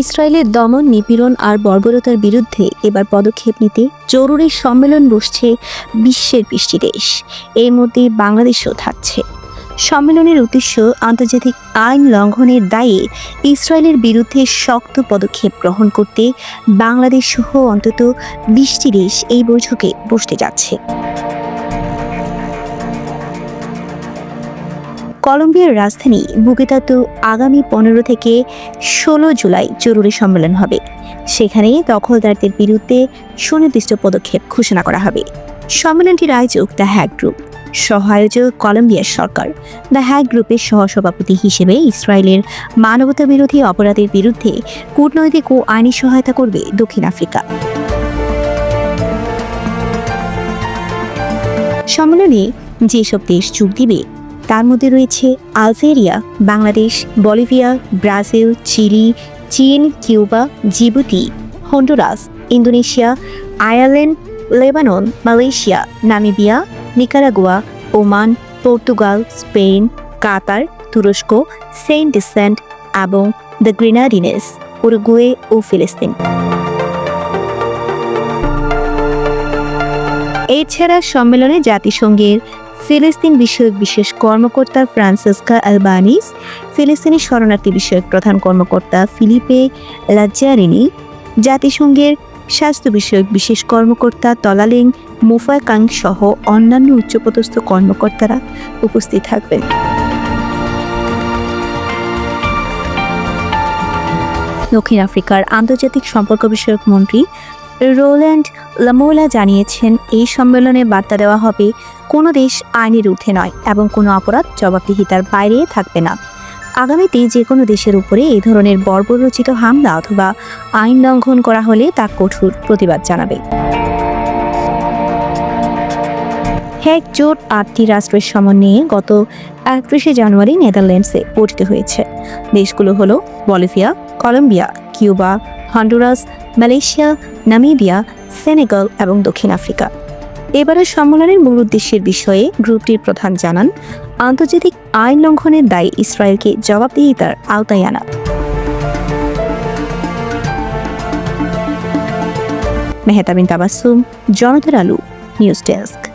ইসরায়েলের দমন, নিপীড়ন আর বর্বরতার বিরুদ্ধে এবার পদক্ষেপ নিতে জরুরি সম্মেলন বসছে বিশ্বের বৃষ্টি দেশ। এর মধ্যে বাংলাদেশও থাকছে। সম্মেলনের উদ্দেশ্য আন্তর্জাতিক আইন লঙ্ঘনের দায়ে ইসরায়েলের বিরুদ্ধে শক্ত পদক্ষেপ গ্রহণ করতে বাংলাদেশ সহ অন্তত বিশটি দেশ এই বৈঠকে বসতে যাচ্ছে। কলম্বিয়ার রাজধানী বুকেতাতো আগামী পনেরো থেকে ষোলো জুলাই জরুরি সম্মেলন হবে। সেখানে দখলদারদের বিরুদ্ধে সুনির্দিষ্ট পদক্ষেপ ঘোষণা করা হবে। সম্মেলনটির আয়োজক দ্য হ্যাক গ্রুপ সহায়োজক কলম্বিয়ার সরকার। দ্য হ্যাক গ্রুপের সহসভাপতি হিসেবে ইসরায়েলের মানবতা বিরোধী অপরাধের বিরুদ্ধে কূটনৈতিক ও আইনি সহায়তা করবে দক্ষিণ আফ্রিকা। সম্মেলনে যেসব দেশ যোগ দিবে তার মধ্যে রয়েছে Algeria, Bangladesh, Bolivia, Brazil, Chile, চীন, Cuba, Djibouti, Honduras, Indonesia, Ireland, Lebanon, Malaysia, Namibia, Nicaragua, Oman, Portugal, Spain, Qatar, তুরস্ক, সেন্ট ডিসেন্ট এবং দ্য গ্রিনাডিনেস, উরুগুয়ে ও ফিলিস্তিন। এছাড়া সম্মেলনে জাতিসংঘের ফিলিস্তিন বিষয়ক বিশেষ কর্মকর্তা ফ্রান্সিসকা আলবানিস, ফিলিস্তিনি শরণার্থী বিষয়ক প্রধান কর্মকর্তা ফিলিপে লাজ্জারিনি, জাতিসংঘের স্বাস্থ্য বিষয়ক বিশেষ কর্মকর্তা তলালিং মুফাকাং সহ অন্যান্য উচ্চপদস্থ কর্মকর্তারা উপস্থিত থাকবেন। দক্ষিণ আফ্রিকার আন্তর্জাতিক সম্পর্ক বিষয়ক মন্ত্রী রোল্যান্ড লামোলা জানিয়েছেন, এই সম্মেলনে বার্তা দেওয়া হবে, কোনো দেশ আইনের ঊর্ধ্বে নয় এবং কোনো অপরাধ জবাবদিহিতার বাইরে থাকবে না। আগামীতে যে কোনো দেশের উপরে এই ধরনের বর্বরচিত হামলা অথবা আইন লঙ্ঘন করা হলে তা কঠোর প্রতিবাদ জানাবে। হ্যাক জোট আটটি রাষ্ট্রের সমন্বয়ে গত একত্রিশে জানুয়ারি নেদারল্যান্ডসে গঠিত হয়েছে। দেশগুলো হলো Bolivia, Colombia Cuba Honduras Malaysia Namibia Senegal এবং দক্ষিণ আফ্রিকা। এবারের সম্মেলনের মূল উদ্দেশ্যের বিষয়ে গ্রুপটির প্রধান জানান, আন্তর্জাতিক আইন লঙ্ঘনের দায়ে ইসরায়েলকে জবাবদিহিতার আওতায় আনা। মেহতাবিন তাবাসুম জনতার আলু, নিউজ ডেস্ক।